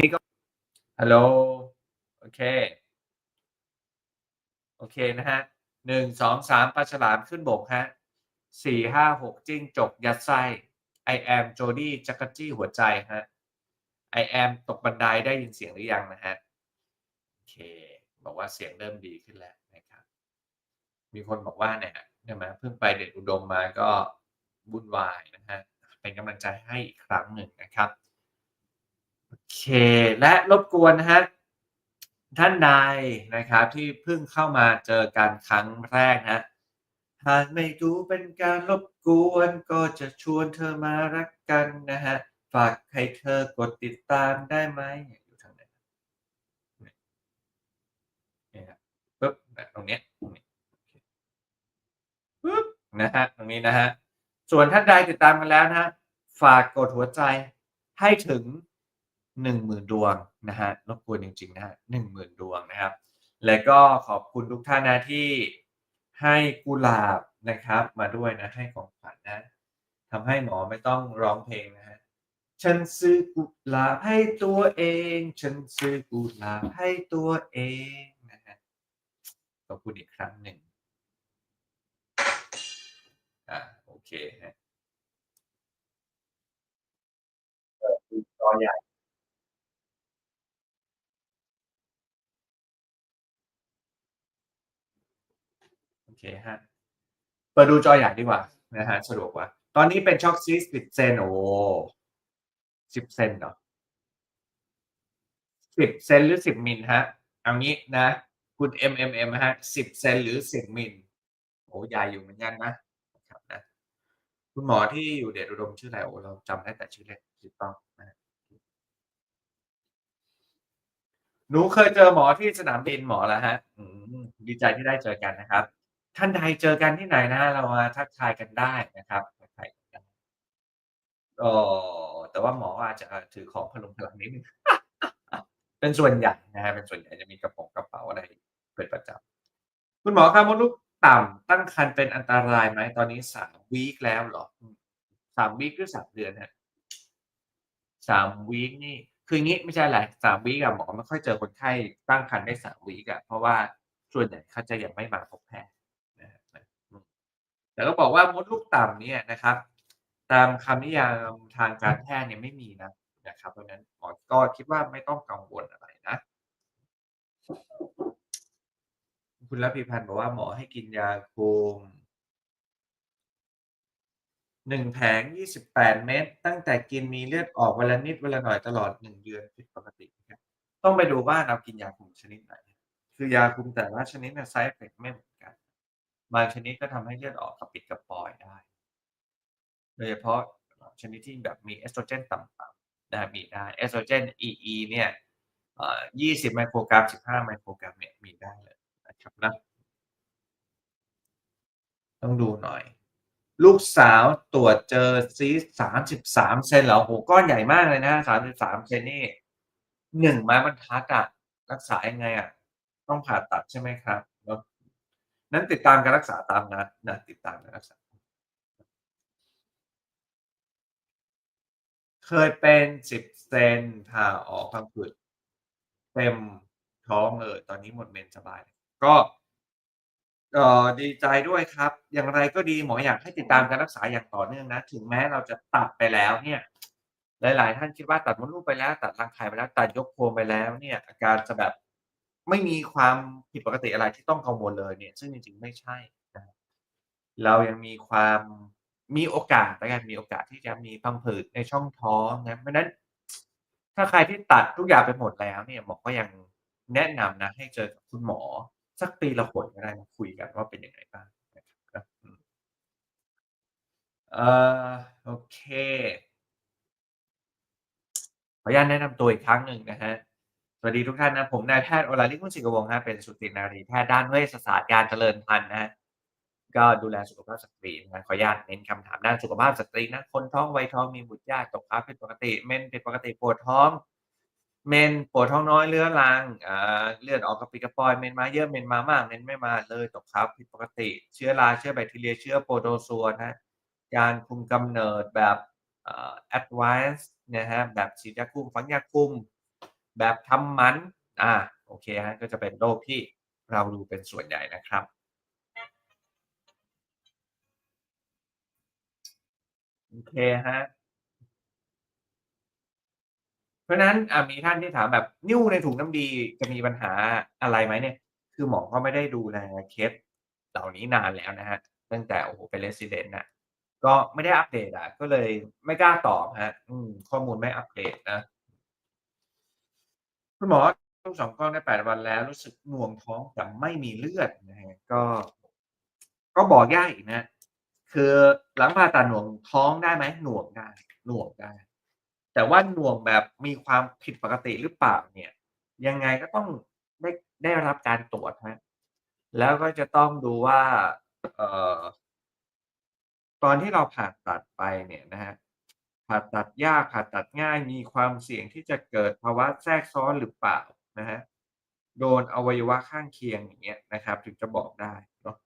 นี่ก็ฮัลโหลโอเค โอเคนะฮะ1 2 3ปลาฉลามขึ้นบกครับ4 5 6จิ้งจกยัดไส้ I am Jody จักรจี้หัวใจครับ I am ตกบันไดได้ยินเสียงหรือยังนะฮะโอเค บอกว่าเสียงเริ่มดีขึ้นแล้วนะครับ มีคนบอกว่าเนี่ยใช่ไหมเพิ่งไปเดชอุดมมาก็วุ่นวายนะฮะ เป็นกำลังใจให้อีกครั้งหนึ่งนะครับ เค และรบกวนนะฮะท่านใดนะครับที่เพิ่งเข้ามาเจอกันครั้งแรกนะหากไม่ดูเป็นการรบกวนก็จะชวนเธอมารักกันนะฮะ ฝากให้เธอกดติดตามได้ไหมอยู่ทางไหนเนี่ยปึ๊บตรงเนี้ยปึ๊บนะฮะตรงนี้นะฮะ ส่วนท่านใดติดตามกันแล้วนะฮะ ฝากกดหัวใจให้ถึง หนึ่งหมื่นดวงนะฮะรบกวนจริงๆนะฮะหนึ่งหมื่นดวงนะครับ และก็ขอบคุณทุกท่านนะที่ให้กุหลาบนะครับ มาด้วยนะให้ของขวัญนะทำให้หมอไม่ต้องร้องเพลงนะฮะฉันซื้อกุหลาบให้ตัวเอง ฉันซื้อกุหลาบให้ตัวเองนะฮะขอบคุณอีกครั้งหนึ่งอ่าโอเคฮะจอใหญ่ โอเค ฮะ เปิดดูจอใหญ่ดีกว่านะฮะสะดวกกว่า ตอนนี้เป็นช็อคซีสิบเซนโอ้สิบเซนเหรอสิบเซนหรือสิบมิลฮะ เอางี้นะคุณ MMM ฮะสิบเซนหรือสิบมิลโอ้ใหญ่อยู่เหมือนกันนะครับนะ คุณหมอที่อยู่เดชอุดมชื่ออะไรโอ้เราจำได้แต่ชื่อเล่นถูกต้องนะหนูเคยเจอหมอที่สนามบินหมอแล้วฮะดีใจที่ได้เจอกันนะครับ ท่านใดเจอกันที่ไหนนะเรามาทักทายกันได้นะครับทักทายกันเออแต่ว่าหมออาจจะถือของพลุงพลังนิดนึงเป็นส่วนใหญ่นะครับเป็นส่วนใหญ่จะมีกระโปรงกระเป๋าอะไรเป็นประจำคุณหมอครับมดลูกต่ำตั้งครรภ์เป็นอันตรายไหมตอนนี้สามวีคแล้วเหรอสามวีคหรือสามเดือนฮะสามวีคนี่คืองี้ไม่ใช่อะไรสามวีคอะหมอไม่ค่อยเจอคนไข้ตั้งครรภ์ได้สามวีคอะเพราะว่าส่วนใหญ่เขาจะยังไม่มาพบแพทย์นะครับนะอืม แต่ก็บอกว่ามดลูกต่ำเนี่ยนะครับ ตามคำนิยามทางการแพทย์เนี่ยไม่มีนะนะครับเพราะนั้นหมอก็คิดว่าไม่ต้องกังวลอะไรนะ คุณระพีพันธ์บอกว่าหมอให้กินยาคุมหนึ่งแผงยี่สิบแปดเม็ดตั้งแต่กินมีเลือดออกวันละนิดวันละหน่อยตลอดหนึ่งเดือนผิดปกติครับต้องไปดูว่าเรากินยาคุมชนิดไหน คือยาคุมแต่ละชนิดเนี่ย side effect ไม่เหมือน บางชนิดก็ทำให้เลือดออกกระปิดกระปอยได้ โดยเฉพาะชนิดที่แบบมีเอสโตรเจนต่ำๆนะมีได้เอสโตรเจน EE เนี่ยเอ่อ20ไมโครกรัม15ไมโครกรัมเนี่ยมีได้เลยนะครับนะต้องดูหน่อย ลูกสาวตรวจเจอซีสสามสิบสามเซนเหรอโหก้อนใหญ่มากเลยนะสามสิบสามเซนนี่หนึ่งไม้บรรทัดอะรักษายังไงอะต้องผ่าตัดใช่ไหมครับ นั้นติดตามการรักษาตามนัดนะติดตามการรักษา เคยเป็นสิบเซนผ่าออกพังผืดเต็มท้องเลยตอนนี้หมดเมนสบาย ก็ดีใจด้วยครับ อย่างไรก็ดีหมออยากให้ติดตามการรักษาอย่างต่อเนื่องนะ ถึงแม้เราจะตัดไปแล้วเนี่ย หลาย ๆ ท่านคิดว่าตัดมดลูกไปแล้ว ตัดรังไข่ไปแล้ว ตัดยกโครงไปแล้วเนี่ย อาการจะแบบ ไม่มีความผิดปกติอะไรที่ต้องกังวลเลยเนี่ย ซึ่งจริงๆไม่ใช่นะเรายังมีความมีโอกาสแล้วกันมีโอกาสที่จะมีพังผืดในช่องท้องนะเพราะนั้นถ้าใครที่ตัดทุกอย่างไปหมดแล้วเนี่ยหมอก็ยังแนะนำนะ ให้เจอกับคุณหมอ สักปีละหนก็ได้มาคุยกันว่าเป็นยังไงบ้างนะครับเอ่อโอเคขออนุญาตแนะนำตัวอีกครั้งหนึ่งนะฮะ วัสดีทุกท่านนะ ผมนายแพทย์โอลาลิคุณศิกวงศ์ครับเป็นสุตินารีแพทย์ด้านเวชศาสตร์การเจริญพันธุ์นะก็ดูแลสุขภาพสตรีนะขออนุญาตเน้นคำถามด้านสุขภาพสตรีนะคนท้องวัยท้องมีบุตรยากตกค้างผิดปกติเมนผิดปกติปวดท้องเมนปวดท้องน้อยเรื้อรังอ่าเลือดออกกระปิกระปอยเมนมาเยอะเมนมามากเมนไม่มาเลยตกค้างผิดปกติ เชื้อราเชื้อแบคทีเรียเชื้อโปรโตซัวนะการคุมกำเนิดแบบเอ่อ advanced นะฮะแบบฉีดยาคุมฝังยาคุม แบบทำมันอาโอเคครับก็จะเป็นโรคที่เราดูเป็นส่วนใหญ่นะครับโอเคครับเพราะนั้นอ่ามีท่านที่ถามแบบนิ่วในถุงน้ำดีจะมีปัญหาอะไรไหมเนี่ย คือหมอก็ไม่ได้ดูแลเคสเหล่านี้นานแล้วนะครับตั้งแต่โอ้โฮเป็น Resident น่ะก็ไม่ได้อัปเดตอะก็เลยไม่กล้าตอบครับอืมข้อมูลไม่อัปเดตนะ คุณหมอลูก2กล้องได้8วันแล้ว รู้สึกหน่วงท้องแต่ไม่มีเลือดนะครับก็ ก็บอกยากอีกนะ คือหลังผ่าตัดหน่วงท้องได้ไหม?หน่วงได้หน่วงได้ แต่ว่าหน่วงแบบมีความผิดปกติหรือเปล่าเนี่ย ยังไงก็ต้องได้ได้รับการตรวจครับแล้วก็จะต้องดูว่า เอ่อ ตอนที่เราผ่าตัดไปเนี่ยนะครับ ผ่าตัดยากผ่าตัดง่ายมีความเสี่ยงที่จะเกิดภาวะแทรกซ้อนหรือเปล่านะครับโดนอวัยวะข้างเคียงอย่างเงี้ยนะครับ ถึงจะบอกได้เนาะ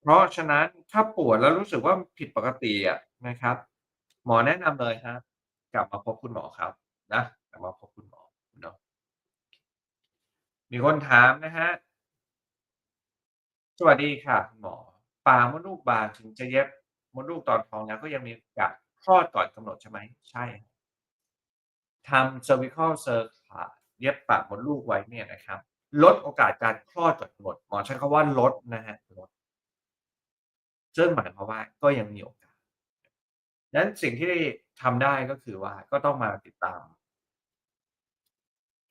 เพราะฉะนั้นถ้าปวดแล้วรู้สึกว่าผิดปกติอะนะครับ หมอแนะนำเลยครับ กลับมาพบคุณหมอครับนะกลับมาพบคุณหมอเนาะมีคนถามนะครับสวัสดีค่ะคุณหมอปามดลูกบางถึงจะเย็บมดลูกตอนท้องแล้วก็ยังมีโอกาส คลอดก่อนกำหนดใช่ไหม?ใช่ทำ Cervical Cer-Cla เย็บปากมดลูกไว้เนี่ยนะครับ ลดโอกาสการคลอดก่อนกำหนดหมอใช้คำว่าลดนะครับลดซึ่งหมายความว่าก็ยังมีโอกาสดังนั้นสิ่งที่ทำได้ก็คือว่าก็ต้องมาติดตาม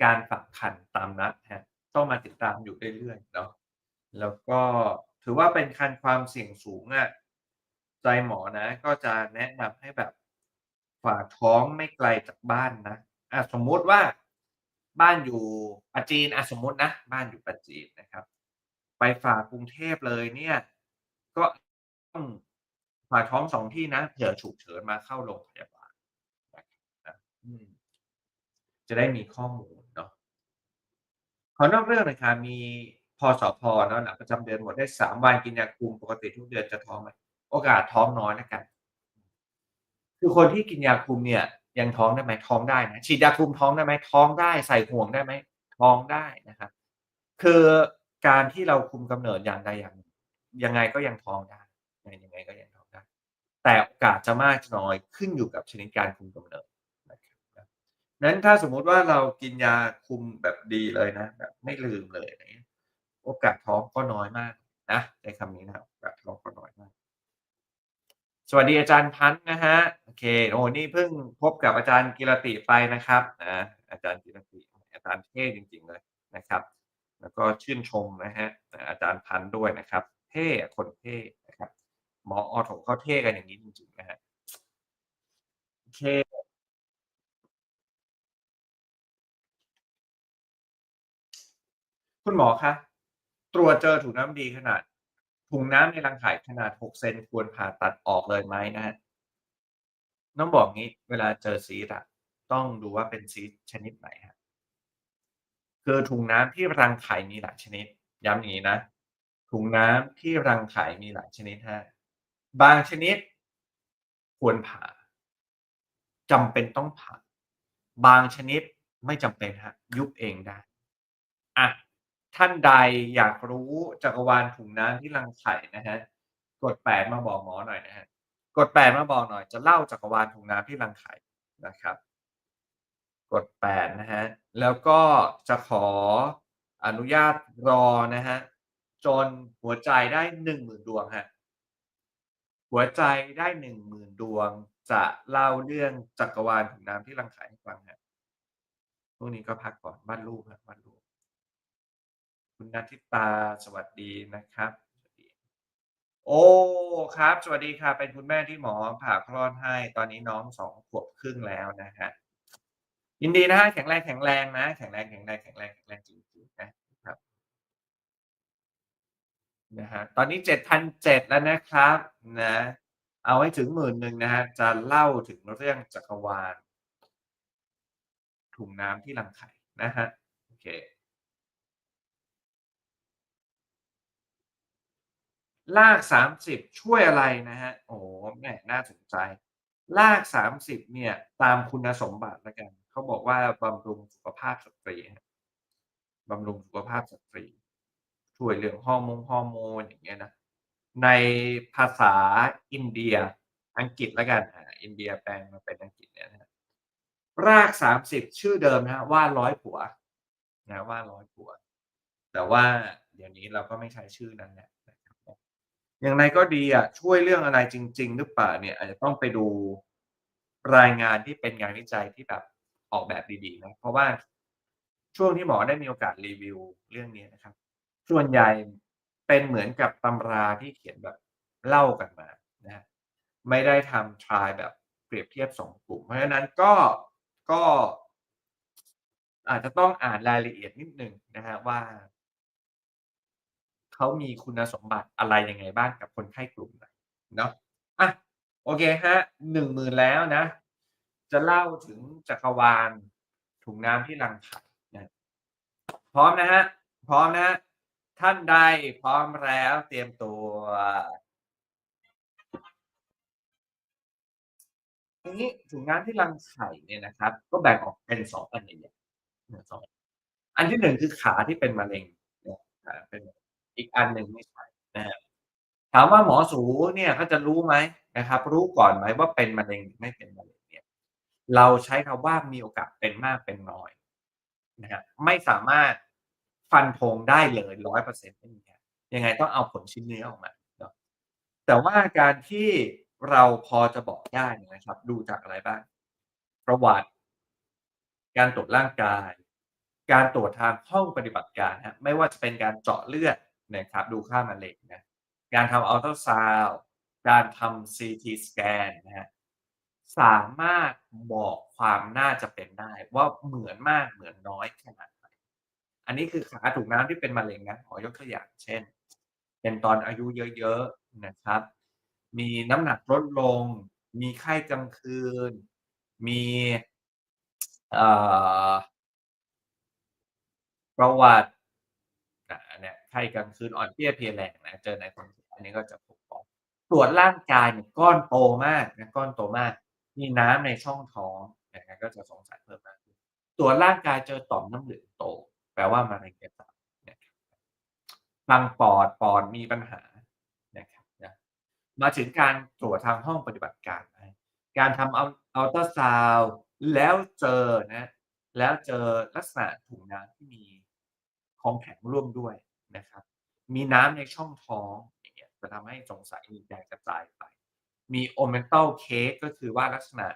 การฝากครรภ์ตามนัดครับต้องมาติดตามอยู่เรื่อยๆเนาะแล้วก็ถือว่าเป็นครรภ์ความเสี่ยงสูงอะ ใจหมอนะ ก็จะแนะนำให้แบบฝากท้องไม่ไกลจากบ้านนะอาสมมุติว่าบ้านอยู่ปราจีนอาสมมตินะ บ้านอยู่ปราจีนนะครับ ไปฝากกรุงเทพเลยเนี่ย ก็ต้องฝากท้อง2ที่นะเผื่อฉุกเฉินมาเข้าโรงพยาบาลนะจะได้มีข้อมูลเนาะขอนอกเรื่องหน่อยค่ะมีพสพ.เนาะหลังประจำเดือนหมดได้3วันกินยาคุมปกติทุกเดือนจะท้องไหม? โอกาสท้องน้อยแล้วกัน คือคนที่กินยาคุมเนี่ย ยังท้องได้ไหม?ท้องได้นะฉีดยาคุมท้องได้ไหม?ท้องได้ใส่ห่วงได้ไหม?ท้องได้นะครับ คือการที่เราคุมกำเนิดอย่างใดอย่างยังไงก็ยังท้องได้ยังไงก็ยังท้องได้ แต่โอกาสจะมากจะน้อยขึ้นอยู่กับชนิดการคุมกำเนิดนะครับนั้นถ้าสมมุติว่าเรากินยาคุมแบบดีเลยนะแบบไม่ลืมเลยอะโอกาสท้องก็น้อยมากนะใช้คำนี้นะครับโอกาสท้องก็น้อยมาก วัสดีอาจารย์พันธ์นะครับโอเคโอ้นี่เพิ่งพบกับอาจารย์กิรติไปนะครับนะอาจารย์กิรติอาจารย์เท่จริง ๆเลยนะครับ แล้วก็ชื่นชมนะครับอ่าจารย์พันธ์ด้วยนะครับเท่คนเท่นะครับหมอออโถเขาเท่กันอย่างงี้จริงๆนะครับโอเคคุณหมอคะตรวจเจอถุงน้ำดีขนาด ถุงน้ำในรังไข่ขนาด 6 เซนควรผ่าตัดออกเลยไหมนะครับ?ต้องบอกงี้เวลาเจอซีสต์อะต้องดูว่าเป็นซีสชนิดไหนครับคือถุงน้ำที่รังไข่มีหลายชนิด ย้ำอย่างงี้นะ ถุงน้ำที่รังไข่มีหลายชนิดครับางชนิด ควรผ่าจำเป็นต้องผ่าบางชนิดไม่จำเป็นครับยุบเองได้อะ ท่านใดอยากรู้จักรวาลถุงน้ำที่รังไข่นะครับกดมาบอกหมอหน่อยนะครับกดมาบอกหน่อย จะเล่าจักรวาลถุงน้ำที่รังไข่นะครับ กด8นะครับแล้วก็จะขออนุญาตรอนะครับจนหัวใจได้10,000ดวงครับหัวใจได้10,000ดวง จะเล่าเรื่องจักรวาลถุงน้ำที่รังไข่ให้ฟังครับช่วงนี้ก็พักก่อนวาดรูปครับวาดรูป คุณณทิตาสวัสดีนะครับโอ้ครับ สวัสดีค่ะ เป็นคุณแม่ที่หมอผ่าคลอดให้ ตอนนี้น้อง2ขวบครึ่งแล้วนะครับยินดีนะครับแรงแข็งแรงนะ แข็งแรงๆแข็งแรงๆจริงๆนะครับนะครับตอนนี้7,700แล้วนะครับนะเอาให้ถึง10,000นะครับจะเล่าถึงเรื่องจักรวาลถุงน้ำที่รังไข่นะครับโอเค ราก30ช่วยอะไรนะครับโอ้แหมน่าสนใจราก30เนี่ย ตามคุณสมบัติแล้วกัน เขาบอกว่าบำรุงสุขภาพสตรีบำรุงสุขภาพสตรี ช่วยเรื่องฮอร์มงฮอร์โมนอย่างเงี้ยนะ ในภาษาอินเดีย อังกฤษแล้วกันอ่าอินเดียแปลงมาเป็นอังกฤษเนี่ยนะรับราก30ชื่อเดิมนะว่าร้อยผัวนะว่าร้อยผัว แต่ว่าเดี๋ยวนี้เราก็ไม่ใช้ชื่อนั้นแล้วนะ อย่างไรก็ดีอะช่วยเรื่องอะไรจริง ๆ หรือเปล่าเนี่ยอาจจะต้องไปดูรายงานที่เป็นงานวิจัยที่แบบออกแบบดีๆนะเพราะว่าช่วงที่หมอได้มีโอกาสรีวิวเรื่องนี้นะครับ ส่วนใหญ่เป็นเหมือนกับตำราที่เขียนแบบเล่ากันมานะไม่ได้ทำ try แบบเปรียบเทียบสองกลุ่ม เพราะฉะนั้นก็ก็อาจจะต้องอ่านรายละเอียดนิดหนึ่งนะฮะว่า เขามีคุณสมบัติอะไรยังไงบ้างกับคนไข้กลุ่มไหนเนาะอะโอเคครับ10,000แล้วนะ จะเล่าถึงจักรวาลถุงน้ำที่รังไข่นะพร้อมนะฮะพร้อมนะฮะท่านใดพร้อมแล้วเตรียมตัว ทีนี้ถุงน้ำที่รังไข่เนี่ยนะครับ ก็แบ่งออกเป็น2อันใหญ่ๆนะ2อันที่1คือขาที่เป็นมะเร็งนะขาเป็น อีกอันหนึ่งไม่ใช่นะครับถามว่าหมอสูเนี่ยเขาจะรู้ไหมนะครับ รู้ก่อนไหมว่าเป็นมะเร็งหรือไม่เป็นมะเร็งเนี่ย เราใช้คำว่ามีโอกาสเป็นมากเป็นน้อยนะครับไม่สามารถฟันธงได้เลย100%ไม่มียังไงต้องเอาผลชิ้นเนื้อออกมาแต่ว่าการที่เราพอจะบอกได้นะครับ ดูจากอะไรบ้าง ประวัติ การตรวจร่างกาย การตรวจทางห้องปฏิบัติการครับไม่ว่าจะเป็นการเจาะเลือด นะครับดูค่ามะเร็งนะการทำอัลตราซาวด์การทำ CT สแกนนะฮะสามารถบอกความน่าจะเป็นได้ ว่าเหมือนมากเหมือนน้อยขนาดไหนอันนี้คือขาถุงน้ำที่เป็นมะเร็งนะขอยกตัวอย่างเช่น เป็นตอนอายุเยอะๆนะครับ มีน้ำหนักลดลง มีไข้กลางคืน มีประวัติ ไข้กลางคืนอ่อนเพลียเพลียแรงนะเจอในคนอันนี้ก็จะพบบ่อยตรวจร่างกายเนี่ยก้อนโตมากนะก้อนโตมาก มีน้ำในช่องท้องอย่างนั้นก็จะสงสัยเพิ่มมากขึ้นตรวจร่างกายเจอต่อมน้ำเหลืองโต แปลว่ามะเร็งกระตับนะครับางปอดปอดมีปัญหานะครับนะมาถึงการตรวจทางห้องปฏิบัติการนะการทำเอัลอัลตราซาวแล้วเจอนะแล้วเจอลักษณะถุงน้ำที่มีของแข็งร่วมด้วย นะครับ มีน้ำในช่องท้องอย่างเงี้ยจะทำให้สงสัยมีแรงกระจายไป มี omental cake ก็คือว่าลักษณะ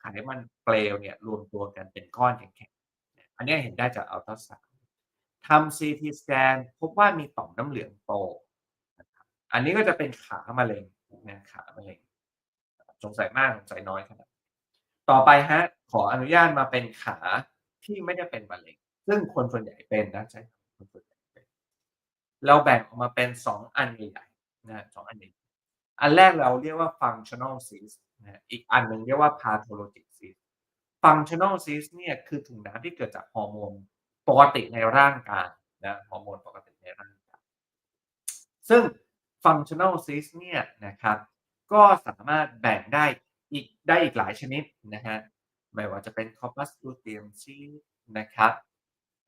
ไขมันเปลวเนี่ยรวมตัวกันเป็นก้อนแข็งๆ อันนี้เห็นได้จากอัลตราซาวด์ทำ CT สแกนพบว่ามีต่อมน้ำเหลืองโตนะครับอันนี้ก็จะเป็นขามะเร็งนะขามะเร็งสงสัยมากสงสัยน้อยขนาดต่อไปฮะขออนุญาตมาเป็นขาที่ไม่ได้เป็นมะเร็ง ซึ่งคนส่วนใหญ่เป็นนะใช่คนส่วนใหญ่ เราแบ่งออกมาเป็น 2 อันใหญ่ๆนะสองอันนี้อันแรกเราเรียกว่า functional cyst นะอีกอันหนึ่งเรียกว่า pathologic cyst functional cyst เนี่ยคือถุงน้ำที่เกิดจากฮอร์โมนปกติในร่างกายนะฮอร์โมนปกติในร่างกายซึ่ง functional cyst เนี่ยนะครับก็สามารถแบ่งได้อีกได้อีกหลายชนิดนะฮะไม่ว่าจะเป็น corpus luteum cyst นะครับ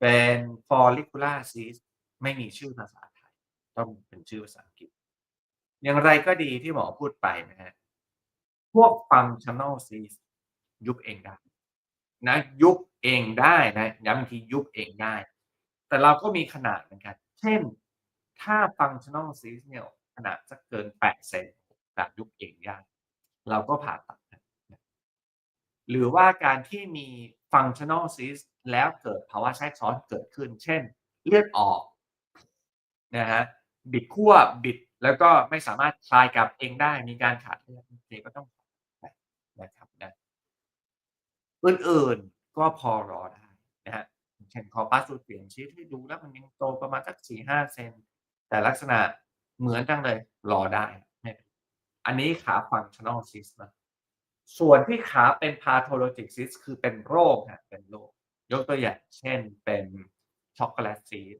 เป็น follicular cyst ไม่มีชื่อภาษาไทย ต้องเป็นชื่อภาษาอังกฤษ อย่างไรก็ดีที่หมอพูดไปนะฮะพวก functional cyst ยุบเองได้นะยุบเองได้นะย้ำอีกทียุบเองได้ แต่เราก็มีขนาดเหมือนกัน เช่น ถ้า functional cyst เนี่ยขนาดสักเกิน 8 เซนแบบยุบเองยากเราก็ผ่าตัด หรือว่าการที่มี functional cyst แล้วเกิดภาวะแทรกซ้อนเกิดขึ้น เช่น เลือดออก นะฮะบิดขั้วบิดแล้วก็ไม่สามารถคลายกลับเองได้มีการขาดเลือดเก็ต้องนะครับนะอื่นๆก็พอรอได้นะฮะเช่นคอปัสสูเปลี่ยนชีสที่ดูแล้วมันยังโตประมาณสักสี่ห้าเซนแต่ลักษณะเหมือนจังเลยรอได้ไม่เป็นอันนี้ขา functional cyst นะส่วนที่ขาเป็น pathologic cyst คือเป็นโรคฮะเป็นโรคยกตัวอย่างเช่นเป็นช็อกโกแลตซีส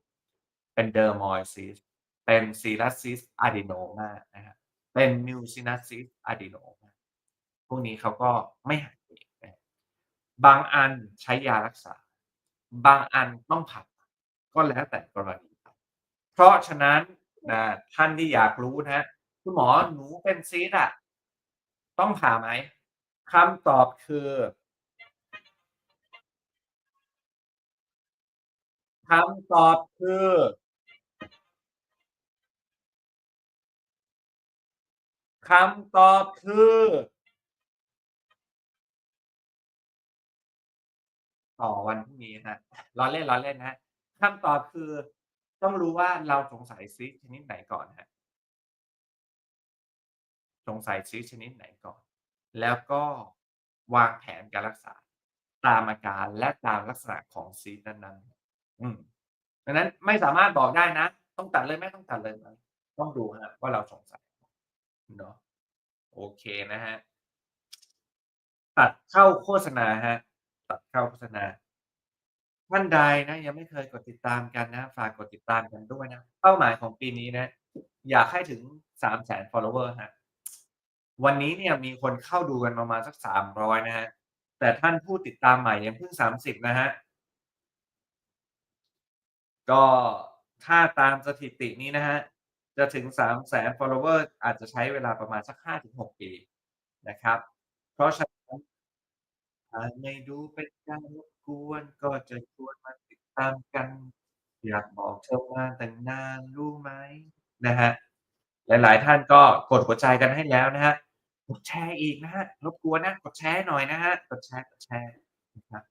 เป็นเดอร์มอยซีสเป็นซีรัสซิสอะดีโนมานะฮะเป็นมิวซินัสซิสอะดีโนมาพวกนี้เขาก็ไม่หายเองบางอันใช้ยารักษา บางอันต้องผ่าก็แล้วแต่กรณีเพราะฉะนั้นนะท่านที่อยากรู้นะคุณหมอหนูเป็นซีสอะต้องผ่าไหม?"คำตอบคือคำตอบคือ คำตอบคือต่อวันพรุ่งนี้ครับล้อเล่นนะครับคำตอบคือ ต้องรู้ว่าเราสงสัยซีชนิดไหนก่อนครับสงสัยซีชนิดไหนก่อน แล้วก็วางแผนการรักษา ตามอาการและตามลักษณะของซีนั้นๆอืมดังนั้นไม่สามารถบอกได้นะ ต้องตัดเลยไหมต้องตัดเลย ต้องดูครับว่าเราสงสัย เนาะโอเคนะครับตัดเข้าโฆษณาครับตัดเข้าโฆษณา ท่านใดนะ ยังไม่เคยกดติดตามกันนะ ฝากกดติดตามกันด้วยนะ เป้าหมายของปีนี้นะ อยากให้ถึง300,000ฟอลโลเวอร์ครับวันนี้เนี่ยมีคนเข้าดูกันประมาณสัก300นะครับแต่ท่านผู้ติดตามใหม่ยังเพิ่ง30นะครับก็ถ้าตามสถิตินี้นะครับ จะถึง300,000ฟอลโลเวอร์อาจจะใช้เวลาประมาณสัก 5-6 ปีนะครับ เพราะฉะนั้นหากไม่ดูเป็นการรบกวนก็จะชวนมาติดตามกัน อยากบอกเธอมาตั้งนานรู้ไหมนะครับหลายๆ ท่านก็กดหัวใจกันให้แล้วนะครับกดแชร์อีกนะครับรบกวนนะกดแชร์หน่อยนะครับกดแชร์กดแชร์นะครับ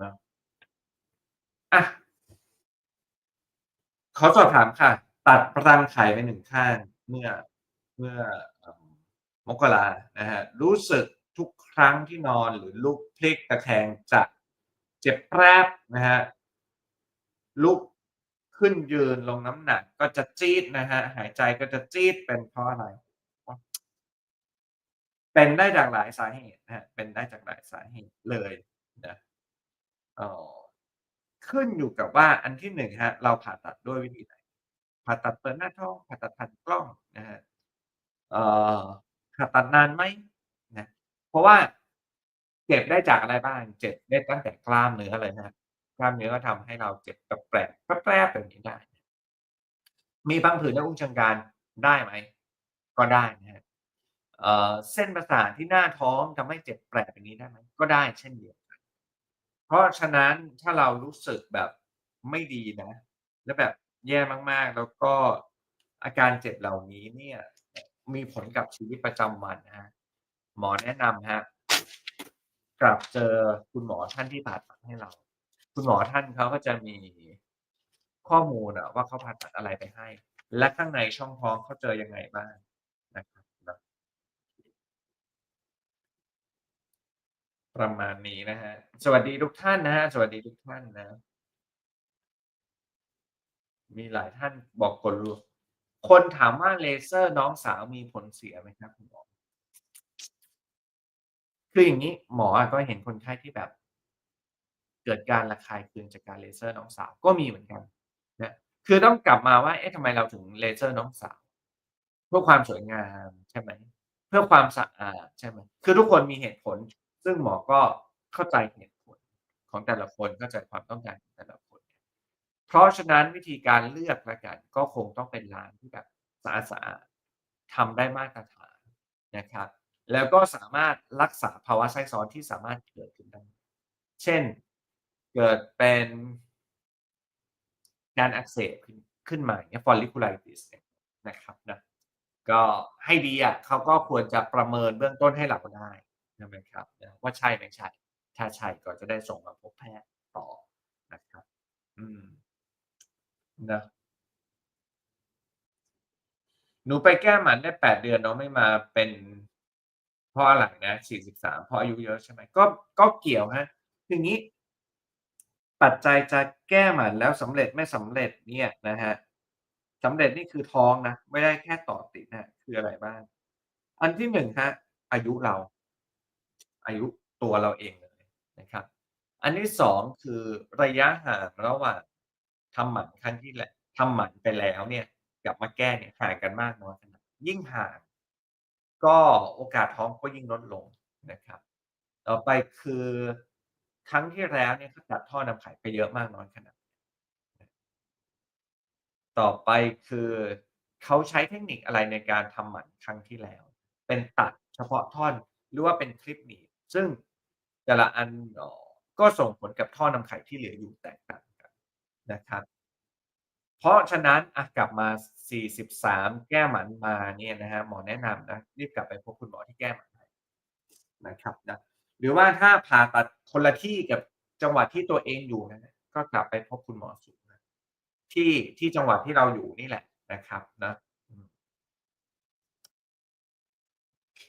นะอะขอสอบถามค่ะ ตัดรังไข่ไป1ข้างเมื่อเมื่อมกรานะครับรู้สึกทุกครั้งที่นอนหรือลุกพลิกตะแคงจะเจ็บแปรบนะครับลุกขึ้นยืนลงน้ำหนักก็จะจี๊ดนะครับหายใจก็จะจี๊ดเป็นเพราะอะไร?เป็นได้จากหลายสาเหตุนะครับเป็นได้จากหลายสาเหตุเลยนะอ่อขึ้นอยู่กับว่าอันที่1ครับเราผ่าตัดด้วยวิธีไหน ผ่าตัดเปิดหน้าท้องผ่าตัดผ่านกล้องนะครับเอ่อผ่าตัดนานไหมนะเพราะว่าเจ็บได้จากอะไรบ้างเจ็บได้ตั้งแต่กล้ามเนื้อเลยนะกล้ามเนื้อก็ทำให้เราเจ็บแปลกๆแปรแบบนี้ได้ มีพังผืดและอุ้งเชิงกรานได้ไหมก็ได้นะครับเส้นประสาทที่หน้าท้องทำให้เจ็บแปลกอย่างนี้ได้ไหมก็ได้เช่นเดียวกันเพราะฉะนั้นถ้าเรารู้สึกแบบไม่ดีนะ แล้วแบบ แย่มากๆ แล้วก็อาการเจ็บเหล่านี้เนี่ยมีผลกับชีวิตประจำวันนะครับหมอแนะนำครับกลับเจอคุณหมอท่านที่ผ่าตัดให้เรา คุณหมอท่านเขาก็จะมีข้อมูลอะว่าเขาผ่าตัดอะไรไปให้ และข้างในช่องท้องเขาเจอยังไงบ้างนะครับนะประมาณนี้นะครับสวัสดีทุกท่านนะครับสวัสดีทุกท่านนะ มีหลายท่านบอกกดรัวคนถามว่า"เลเซอร์น้องสาวมีผลเสียไหมครับคุณหมอ?"คืออย่างงี้หมอก็เห็นคนไข้ที่แบบ เกิดการระคายเคืองจากการเลเซอร์น้องสาวก็มีเหมือนกันนะคือต้องกลับมาว่าเอ๊ะทำไมเราถึงเลเซอร์น้องสาว เพื่อความสวยงามใช่ไหมเพื่อความสะอาดใช่ไหมคือทุกคนมีเหตุผล ซึ่งหมอก็เข้าใจเหตุผลของแต่ละคนเข้าใจความต้องการของแต่ละคน เพราะฉะนั้นวิธีการเลือกล้วกันก็คงต้องเป็นร้านที่แบบสะอาดๆทำได้มาตรฐานนะครับ แล้วก็สามารถรักษาภาวะแทรกซ้อนที่สามารถเกิดขึ้นได้ เช่นเกิดเป็นการอักเสบขึ้นขึ้นมาเงี้ย folliculitis เนี่ยนะครับนะก็ให้ดีอะเขาก็ควรจะประเมินเบื้องต้นให้เราได้ใช่ไหมครับนะว่าใช่ไม่ใช่ ถ้าใช่ก็จะได้ส่งมาพบแพทย์ต่อนะครับ อืม นะหนูไปแก้หมันได้8เดือนน้องไม่มาเป็นเพราะอะไรนะ43เพราะอายุเยอะใช่ไหมก็ก็เกี่ยวครับคืองี้ ปัจจัยจะแก้หมันแล้วสำเร็จไม่สำเร็จเนี่ยนะครับสำเร็จนี่คือท้องนะไม่ได้แค่ต่อติดนะคืออะไรบ้าง อันที่1ครับอายุเรา อายุตัวเราเองเลยนะครับ อันที่2คือระยะห่างระหว่าง ทำหมันครั้งที่แลทำหมันไปแล้วเนี่ยกลับมาแก้เนี่ยห่างกันมากน้อยขนาดยิ่งห่าง ก็โอกาสท้องก็ยิ่งลดลงนะครับ ต่อไปคือครั้งที่แล้วเนี่ยเขาตัดท่อนำไข่ไปเยอะมากน้อยขนาด?ต่อไปคือเขาใช้เทคนิคอะไรในการทำหมันครั้งที่แล้ว เป็นตัดเฉพาะท่อนหรือว่าเป็นคลิปหนีบซึ่งแต่ละอันก็ส่งผลกับท่อนำไข่ที่เหลืออยู่แตกต่าง นะครับ เพราะฉะนั้นอะกลับมา 43 แก้หมันมาเนี่ยนะครับหมอแนะนำนะรีบกลับไปพบคุณหมอที่แก้หมันนะครับนะหรือว่าถ้าผ่าตัดคนละที่กับจังหวัดที่ตัวเองอยู่นะก็กลับไปพบคุณหมอสูนะที่ที่จังหวัดที่เราอยู่นี่แหละนะครับนะโอเค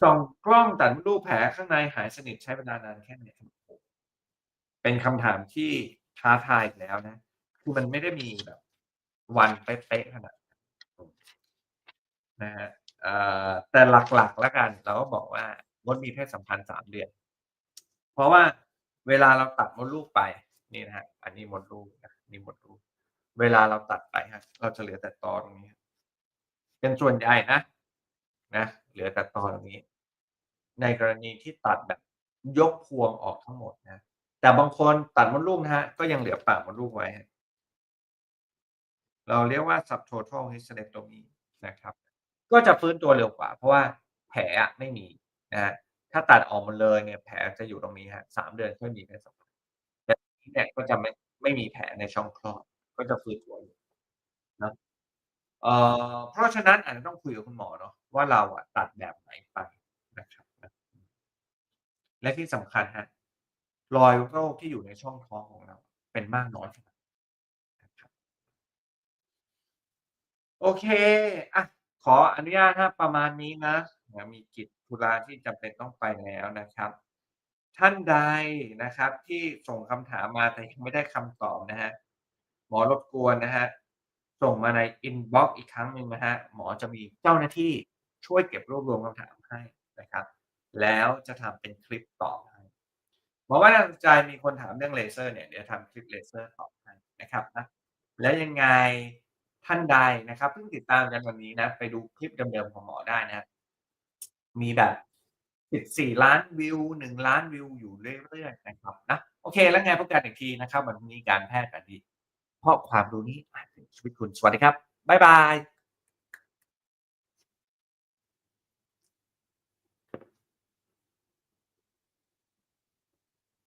ส่องกล้องตัดมดลูกแผลข้างในหายสนิทใช้เวลานานแค่ไหนครับ? เป็นคำถามที่ท้าทายอีกแล้วนะ คือมันไม่ได้มีแบบ วันเป๊ะๆขนาดนั้นอืมนะแต่หลักๆแล้วกัน เราก็บอกว่างดมีเพศสัมพันธ์3เดือน เพราะว่าเวลาเราตัดมดลูกไปนี่นะครับอันนี้มดลูกนะนี่มดลูก เวลาเราตัดไปครับเราจะเหลือแต่ตอตรงนี้เป็นส่วนใหญ่นะนะเหลือแต่ตอตรงนี้ ในกรณีที่ตัดแบบยกพวงออกทั้งหมดนะ แต่บางคนตัดมดลูกนะครับก็ยังเหลือปากมดลูกไว้ เราเรียกว่า Subtotal Hysterectomy นะครับ ก็จะฟื้นตัวเร็วกว่า เพราะว่าแผลไม่มีนะครับถ้าตัดออกหมดเลยเนี่ยแผลจะอยู่ตรงนี้ครับ3เดือนค่อยมีเพศสัมพันธ์แต่ที่เนี่ยก็จะไม่ไม่มีแผลในช่องคลอด ก็จะฟื้นตัวอยู่เนะเอ่อเพราะฉะนั้นอาจจะต้องคุยกับคุณหมอเนาะว่าเราอะตัดแบบไหนไปนะครับ และที่สำคัญครับ รอยโรคที่อยู่ในช่องท้องของเรา เป็นมากน้อยแค่ไหน?นะครับโอเคอะขออนุญาตครับประมาณนี้นะเดี๋ยมีกิจธุระที่จำเป็นต้องไปแล้วนะครับ ท่านใดนะครับที่ส่งคำถามมาแต่ยังไม่ได้คำตอบนะครับหมอรบกวนนะครับส่งมาในอินบ็อกซ์อีกครั้งหนึ่งนะครับหมอจะมีเจ้าหน้าที่ช่วยเก็บรวบรวมคำถามให้นะครับ แล้วจะทำเป็นคลิปตอบ ให้หมอว่าน่าสนใจมีคนถามเรื่องเลเซอร์เนี่ยเดี๋ยวทำคลิปเลเซอร์ตอบให้นะครับนะแล้วยังไงท่านใดนะครับเพิ่งติดตามกันวันนี้นะ ไปดูคลิปเดิมๆของหมอได้นะครับมีแบบ14,000,000วิว1,000,000วิวอยู่เรื่อยๆนะครับนะโอเค แล้วไงพบกันอีกทีนะครับวันนี้การแพทย์แผนดีเพราะความรู้นี้อาจเปลี่ยนชีวิตคุณสวัสดีครับบ๊ายบาย